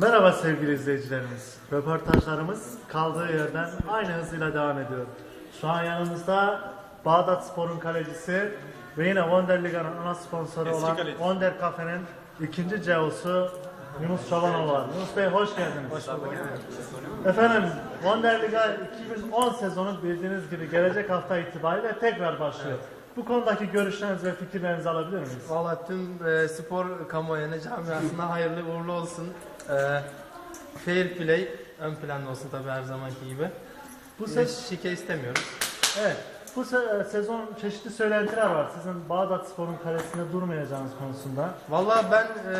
Merhaba sevgili izleyicilerimiz. Röportajlarımız kaldığı yerden aynı hızıyla devam ediyor. Şu an yanımızda Bağdat Spor'un kalecisi ve yine Wonder Liga'nın ana sponsoru Eski olan kaleci. Wonder Cafe'nin ikinci CEO'su Yunus Çobanoğlu var. Yunus Bey hoş geldiniz. Efendim Wonder Liga 2010 sezonu bildiğiniz gibi gelecek hafta itibariyle tekrar başlıyor. Bu konudaki görüşlerinizi ve fikirlerinizi alabilir miyiz? Valla tüm e, spor kamuoyuna camiasına hayırlı uğurlu olsun. E, fair play ön planda olsun tabii her zamanki gibi. Bu Bu se- şike istemiyoruz. Evet. Bu se- sezon çeşitli söylentiler var. Sizin Bağdat Spor'un kalesinde durmayacağınız konusunda. Valla ben e,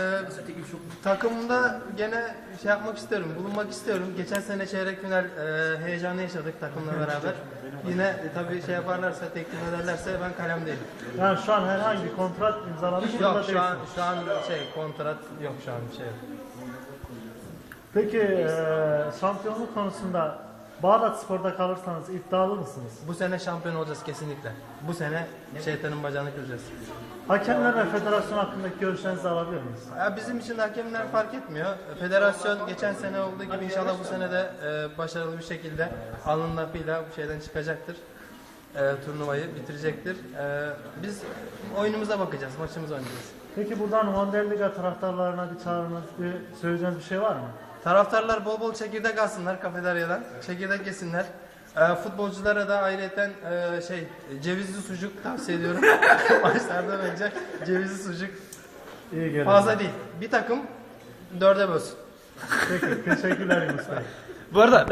takımda gene şey yapmak istiyorum, bulunmak istiyorum. Geçen sene çeyrek final e, heyecanı yaşadık takımla beraber. Yine e, tabii şey yaparlarsa, teklif ederlerse ben kalemdeyim. Yani şu an herhangi bir kontrat imzalamış durumda Yok şu an, şu an şey kontrat yok şu an bir şey. Peki e, şampiyonluk konusunda Bağdat Spor'da kalırsanız iddialı mısınız? Bu sene şampiyon olacağız kesinlikle. Bu sene şeytanın bacağını kıracağız. Hakemler ve federasyon hakkındaki görüşlerinizi alabilir miyiz? Ya bizim için hakemler fark etmiyor. Federasyon geçen sene olduğu gibi inşallah bu sene de e, başarılı bir şekilde alnın lafıyla bu şeyden çıkacaktır. E, turnuvayı bitirecektir. E, biz oyunumuza bakacağız, maçımızı oynayacağız. Peki buradan Wonder Liga taraftarlarına bir çağrınız, bir söyleyeceğiniz bir şey var mı? Taraftarlar bol bol çekirdek alsınlar kafeteryadan. Çekirdek yesinler. E, futbolculara da ayrıyeten e, şey cevizli sucuk tavsiye ediyorum. Maçlardan önce cevizli sucuk İyi gelin. fazla değil. Bir takım dörde bölsün. Peki teşekkürler Yunus Bey. Bu arada